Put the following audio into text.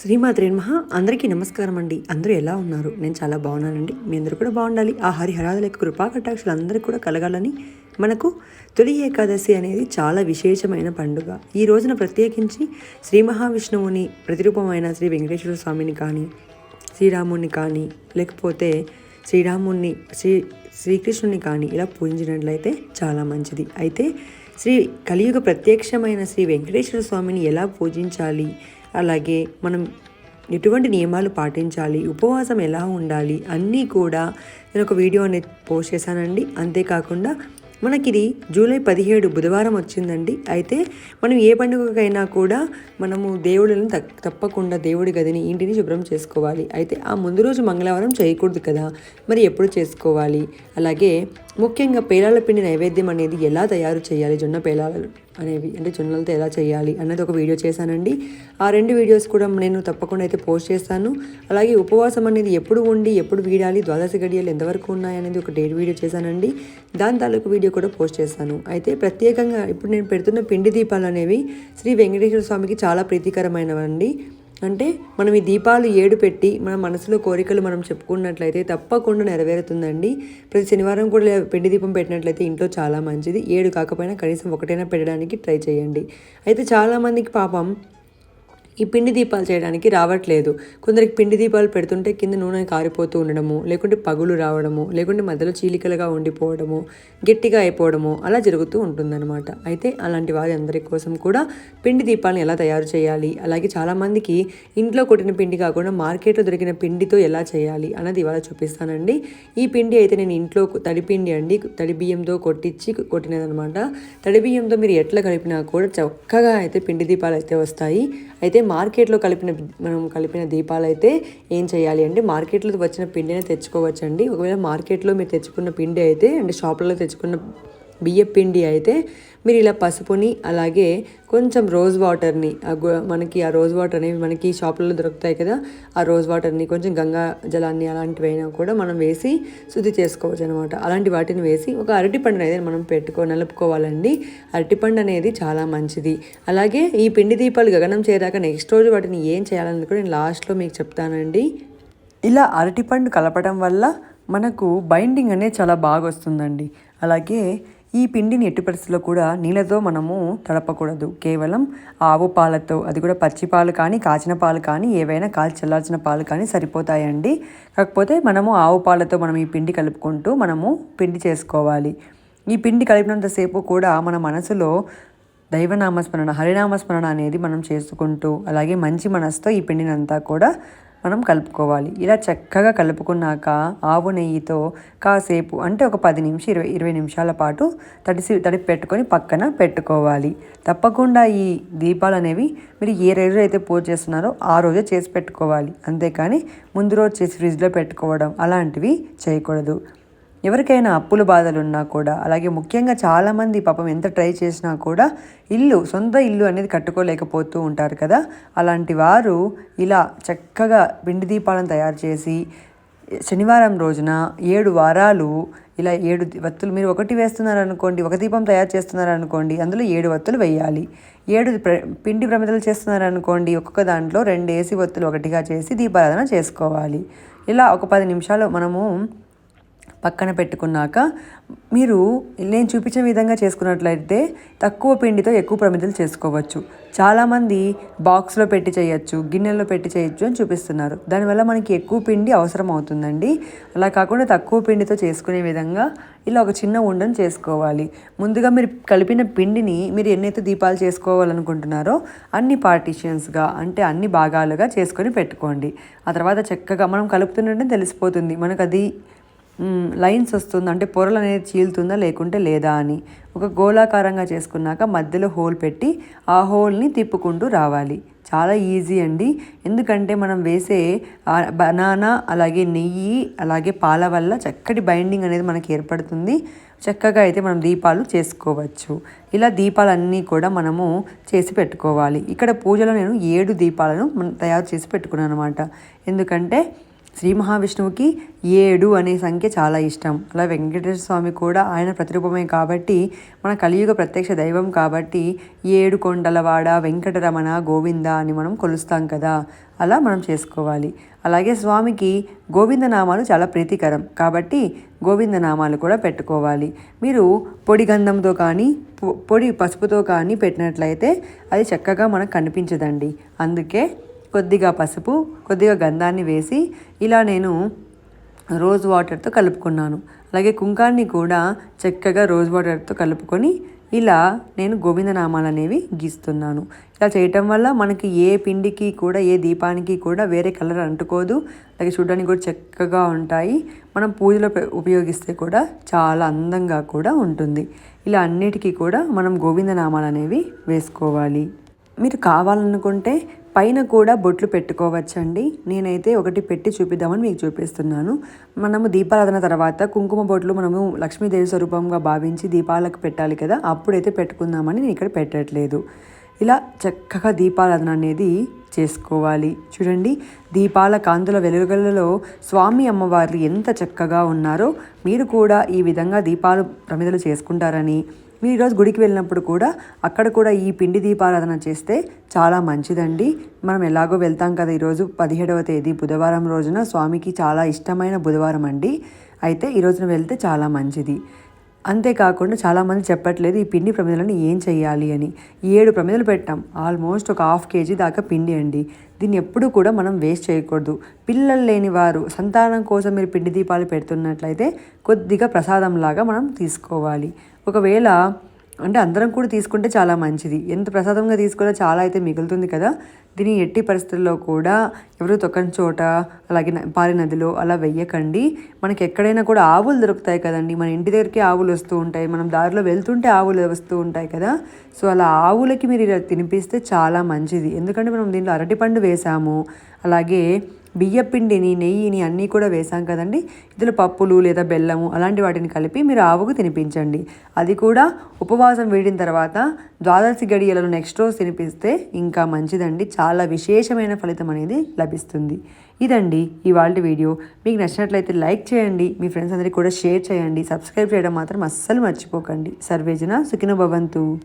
శ్రీమాత్రి నమః. అందరికీ నమస్కారం అండి. అందరూ ఎలా ఉన్నారు? నేను చాలా బాగున్నానండి. మీ అందరూ కూడా బాగుండాలి. ఆ హరిహరాదుల యొక్క కృపా కటాక్షలు అందరికీ కూడా కలగాలని మనకు తొలి ఏకాదశి అనేది చాలా విశేషమైన పండుగ. ఈ రోజున ప్రత్యేకించి శ్రీ మహావిష్ణువుని ప్రతిరూపమైన శ్రీ వెంకటేశ్వర స్వామిని కానీ శ్రీరాముని కానీ లేకపోతే శ్రీరాముణ్ణి శ్రీ శ్రీకృష్ణుని కానీ ఇలా పూజించినట్లయితే చాలా మంచిది. అయితే శ్రీ కలియుగ ప్రత్యక్షమైన శ్రీ వెంకటేశ్వర స్వామిని ఎలా పూజించాలి? అలాగే మనం ఎటువంటి నియమాలు పాటించాలి ఉపవాసం ఎలా ఉండాలి అన్నీ కూడా నేను ఒక వీడియో అనేది పోస్ట్ చేశానండి. అంతేకాకుండా మనకి ఇది జూలై పదిహేడు బుధవారం వచ్చిందండి. అయితే మనం ఏ పండుగకైనా కూడా మనము దేవుళ్ళని తప్పకుండా దేవుడి గదిని ఇంటిని శుభ్రం చేసుకోవాలి. అయితే ఆ ముందు రోజు మంగళవారం చేయకూడదు కదా. మరి ఎప్పుడు చేసుకోవాలి? అలాగే ముఖ్యంగా పేలాల పిండి నైవేద్యం అనేది ఎలా తయారు చేయాలి జొన్న పేలాలు అనేవి అంటే జొన్నలతో ఎలా చేయాలి అన్నది ఒక వీడియో చేశానండి. ఆ రెండు వీడియోస్ కూడా నేను తప్పకుండా అయితే పోస్ట్ చేస్తాను. అలాగే ఉపవాసం అనేది ఎప్పుడు ఉండి ఎప్పుడు వీడాలి ద్వాదశ గడియలు ఎంతవరకు ఉన్నాయి అనేది ఒక డేట్ వీడియో చేశానండి. దాని తాలూకు వీడియో కూడా పోస్ట్ చేస్తాను. అయితే ప్రత్యేకంగా ఇప్పుడు నేను పెడుతున్న పిండి దీపాలు అనేవి శ్రీ వెంకటేశ్వర స్వామికి చాలా ప్రీతికరమైనవండి. అంటే మనం ఈ దీపాలు ఏడు పెట్టి మన మనసులో కోరికలు మనం చెప్పుకున్నట్లయితే తప్పకుండా నెరవేరుతుందండి. ప్రతి శనివారం కూడా పెండి పిండి దీపం పెట్టినట్లయితే ఇంట్లో చాలా మంచిది. ఏడు కాకపోయినా కనీసం ఒకటైనా పెట్టడానికి ట్రై చేయండి. అయితే చాలామందికి పాపం ఈ పిండి దీపాలు చేయడానికి రావట్లేదు. కొందరికి పిండి దీపాలు పెడుతుంటే కింద నూనె కారిపోతూ ఉండడము లేకుంటే పగులు రావడము లేకుంటే మధ్యలో చీలికలుగా ఉండిపోవడము గట్టిగా అయిపోవడము అలా జరుగుతూ ఉంటుందన్నమాట. అయితే అలాంటి వారి అందరి కోసం కూడా పిండి దీపాలను ఎలా తయారు చేయాలి? అలాగే చాలామందికి ఇంట్లో కొట్టిన పిండి కాకుండా మార్కెట్లో దొరికిన పిండితో ఎలా చేయాలి అన్నది ఇవాళ చూపిస్తానండి. ఈ పిండి అయితే నేను ఇంట్లో తడి పిండి అండి తడి బియ్యంతో కొట్టించి కొట్టినదనమాట తడి బియ్యంతో మీరు ఎట్లా కలిపినా కూడా చక్కగా అయితే పిండి దీపాలు అయితే వస్తాయి. అయితే మార్కెట్లో కలిపిన మనం కలిపిన దీపాలు అయితే ఏం చేయాలి అంటే మార్కెట్లో వచ్చిన పిండిని తెచ్చుకోవచ్చండి. ఒకవేళ మార్కెట్లో మీరు తెచ్చుకున్న పిండి అయితే అంటే షాపులలో తెచ్చుకున్న బియ్యపిండి అయితే మీరు ఇలా పసుపుని అలాగే కొంచెం రోజ్ వాటర్ని ఆ మనకి ఆ రోజ్ వాటర్ అనేవి మనకి షాపులలో దొరుకుతాయి కదా ఆ రోజ్ వాటర్ని కొంచెం గంగా జలాన్ని అలాంటివైనా కూడా మనం వేసి శుద్ధి చేసుకోవచ్చు అనమాట అలాంటి వాటిని వేసి ఒక అరటిపండు అనేది మనం పెట్టుకో నలుపుకోవాలండి. అరటిపండు అనేది చాలా మంచిది. అలాగే ఈ పిండి దీపాలు గగనం చేరాక నెక్స్ట్ రోజు వాటిని ఏం చేయాలని కూడా నేను లాస్ట్లో మీకు చెప్తానండి. ఇలా అరటిపండు కలపడం వల్ల మనకు బైండింగ్ అనేది చాలా బాగా వస్తుందండి. అలాగే ఈ పిండిని ఎట్టి పరిస్థితుల్లో కూడా నీళ్ళతో మనము తడపకూడదు. కేవలం ఆవు పాలతో అది కూడా పచ్చి పాలు కానీ కాచిన పాలు కానీ ఏవైనా కాల్చి చల్లార్చిన పాలు కానీ సరిపోతాయండి. కాకపోతే మనము ఆవు పాలతో మనం ఈ పిండి కలుపుకుంటూ మనము పిండి చేసుకోవాలి. ఈ పిండి కలిపినంతసేపు కూడా మన మనసులో దైవనామస్మరణ హరినామస్మరణ అనేది మనం చేసుకుంటూ అలాగే మంచి మనసుతో ఈ పిండినంతా కూడా మనం కలుపుకోవాలి. ఇలా చక్కగా కలుపుకున్నాక ఆవు నెయ్యితో కాసేపు అంటే ఒక పది నిమిషం ఇరవై ఇరవై నిమిషాల పాటు తడిసి తడిపి పెట్టుకొని పక్కన పెట్టుకోవాలి. తప్పకుండా ఈ దీపాలు అనేవి మీరు ఏ రోజు అయితే పూజ చేస్తున్నారో ఆ రోజే చేసి పెట్టుకోవాలి. అంతేకాని ముందు రోజు చేసి ఫ్రిడ్జ్లో పెట్టుకోవడం అలాంటివి చేయకూడదు. ఎవరికైనా అప్పుల బాధలు ఉన్నా కూడా అలాగే ముఖ్యంగా చాలామంది పాపం ఎంత ట్రై చేసినా కూడా ఇల్లు సొంత ఇల్లు అనేది కట్టుకోలేకపోతూ ఉంటారు కదా. అలాంటి వారు ఇలా చక్కగా పిండి దీపాలను తయారు చేసి శనివారం రోజున ఏడు వారాలు ఇలా ఏడు వత్తులు మీరు ఒకటి వేస్తున్నారనుకోండి ఒక దీపం తయారు చేస్తున్నారనుకోండి అందులో ఏడు వత్తులు వేయాలి. ఏడు ప్ర- పిండి ప్రమిదలు చేస్తున్నారనుకోండి ఒక్కొక్క దాంట్లో రెండు ఏసి వత్తులు ఒకటిగా చేసి దీపారాధన చేసుకోవాలి. ఇలా ఒక పది నిమిషాలు మనము పక్కన పెట్టుకున్నాక మీరు నేను చూపించిన విధంగా చేసుకున్నట్లయితే తక్కువ పిండితో ఎక్కువ ప్రమిదలు చేసుకోవచ్చు. చాలామంది బాక్స్లో పెట్టి చేయొచ్చు గిన్నెలో పెట్టి చేయొచ్చు అని చూపిస్తున్నారు. దానివల్ల మనకి ఎక్కువ పిండి అవసరం అవుతుందండి. అలా కాకుండా తక్కువ పిండితో చేసుకునే విధంగా ఇలా ఒక చిన్న ఉండను చేసుకోవాలి. ముందుగా మీరు కలిపిన పిండిని మీరు ఎన్నైతే దీపాలు చేసుకోవాలనుకుంటున్నారో అన్ని పార్టీషన్స్గా అంటే అన్ని భాగాలుగా చేసుకొని పెట్టుకోండి. ఆ తర్వాత చక్కగా మనం కలుపుతున్నట్టే తెలిసిపోతుంది. మనకు అది లైన్స్ వస్తుందా? అంటే పొరలు అనేది చీలుతుందా లేకుంటే లేదా అని. ఒక గోళాకారంగా చేసుకున్నాక మధ్యలో హోల్ పెట్టి ఆ హోల్ని తిప్పుకుంటూ రావాలి. చాలా ఈజీ అండి. ఎందుకంటే మనం వేసే బనానా అలాగే నెయ్యి అలాగే పాల వల్ల చక్కటి బైండింగ్ అనేది మనకి ఏర్పడుతుంది. చక్కగా అయితే మనం దీపాలు చేసుకోవచ్చు. ఇలా దీపాలన్నీ కూడా మనము చేసి పెట్టుకోవాలి. ఇక్కడ పూజలో నేను ఏడు దీపాలను మనం తయారు చేసి పెట్టుకున్నాను అనమాట ఎందుకంటే శ్రీ మహావిష్ణువుకి ఏడు అనే సంఖ్య చాలా ఇష్టం. అలా వెంకటేశ్వర స్వామి కూడా ఆయన ప్రతిరూపమే కాబట్టి మన కలియుగ ప్రత్యక్ష దైవం కాబట్టి ఏడు కొండలవాడ వెంకటరమణ గోవింద అని మనం కొలుస్తాం కదా. అలా మనం చేసుకోవాలి. అలాగే స్వామికి గోవిందనామాలు చాలా ప్రీతికరం కాబట్టి గోవిందనామాలు కూడా పెట్టుకోవాలి. మీరు పొడి గంధంతో కానీ పొడి పసుపుతో కానీ పెట్టినట్లయితే అది చక్కగా మనకు కనిపించదండి. అందుకే కొద్దిగా పసుపు కొద్దిగా గంధాన్ని వేసి ఇలా నేను రోజ్ వాటర్తో కలుపుకున్నాను. అలాగే కుంకాన్ని కూడా చక్కగా రోజ్ వాటర్తో కలుపుకొని ఇలా నేను గోవిందనామాలు అనేవి గీస్తున్నాను. ఇలా చేయటం వల్ల మనకి ఏ పిండికి కూడా ఏ దీపానికి కూడా వేరే కలర్ అంటుకోదు. అలాగే చూడడానికి కూడా చక్కగా ఉంటాయి. మనం పూజలో ఉపయోగిస్తే కూడా చాలా అందంగా కూడా ఉంటుంది. ఇలా అన్నిటికీ కూడా మనం గోవిందనామాలు అనేవి వేసుకోవాలి. మీరు కావాలనుకుంటే పైన కూడా బొట్లు పెట్టుకోవచ్చండి. నేనైతే ఒకటి పెట్టి చూపిద్దామని మీకు చూపిస్తున్నాను. మనము దీపారాధన తర్వాత కుంకుమ బొట్లు మనము లక్ష్మీదేవి స్వరూపంగా భావించి దీపాలకు పెట్టాలి కదా అప్పుడైతే పెట్టుకుందామని నేను ఇక్కడ పెట్టట్లేదు. ఇలా చక్కగా దీపారాధన అనేది చేసుకోవాలి. చూడండి దీపాల కాంతుల వెలుగులలో స్వామి అమ్మవారు ఎంత చక్కగా ఉన్నారో మీరు కూడా ఈ విధంగా దీపాలు ప్రమిదలు చేసుకుంటారని మీరు ఈరోజు గుడికి వెళ్ళినప్పుడు కూడా అక్కడ కూడా ఈ పిండి దీపారాధన చేస్తే చాలా మంచిదండి. మనం ఎలాగో వెళ్తాం కదా ఈరోజు పదిహేడవ తేదీ బుధవారం రోజున స్వామికి చాలా ఇష్టమైన బుధవారం అండి. అయితే ఈ రోజున వెళ్తే చాలా మంచిది. అంతేకాకుండా చాలామంది చెప్పట్లేదు ఈ పిండి ప్రమిదలను ఏం చేయాలి అని. ఏడు ప్రమిదలు పెట్టాం. ఆల్మోస్ట్ ఒక హాఫ్ కేజీ దాకా పిండి అండి. దీన్ని ఎప్పుడూ కూడా మనం వేస్ట్ చేయకూడదు. పిల్లలు లేని వారు సంతానం కోసం మీరు పిండి దీపాలు పెడుతున్నట్లయితే కొద్దిగా ప్రసాదంలాగా మనం తీసుకోవాలి. ఒకవేళ అంటే అందరం కూడా తీసుకుంటే చాలా మంచిది. ఎంత ప్రసాదంగా తీసుకున్నా చాలా అయితే మిగులుతుంది కదా. దీని ఎట్టి పరిస్థితుల్లో కూడా ఎవరు తొక్కని చోట అలాగే పారి నదిలో అలా వెయ్యకండి. మనకి ఎక్కడైనా కూడా ఆవులు దొరుకుతాయి కదండి. మన ఇంటి దగ్గరికి ఆవులు వస్తూ ఉంటాయి. మనం దారిలో వెళ్తుంటే ఆవులు వస్తూ ఉంటాయి కదా. సో అలా ఆవులకి మీరు ఇలా తినిపిస్తే చాలా మంచిది. ఎందుకంటే మనం దీంట్లో అరటిపండు వేసాము. అలాగే బియ్యపిండిని నెయ్యిని అన్నీ కూడా వేసాం కదండి. ఇందులో పప్పులు లేదా బెల్లము అలాంటి వాటిని కలిపి మీరు ఆవుకు తినిపించండి. అది కూడా ఉపవాసం వీడిన తర్వాత ద్వాదశి గడియలను నెక్స్ట్ రోజు తినిపిస్తే ఇంకా మంచిదండి. చాలా విశేషమైన ఫలితం అనేది లభిస్తుంది. ఇదండి ఇవాళ వీడియో. మీకు నచ్చినట్లయితే లైక్ చేయండి. మీ ఫ్రెండ్స్ అందరికీ కూడా షేర్ చేయండి. సబ్స్క్రైబ్ చేయడం మాత్రం అస్సలు మర్చిపోకండి. సర్వేజన సుఖిన భవంతు.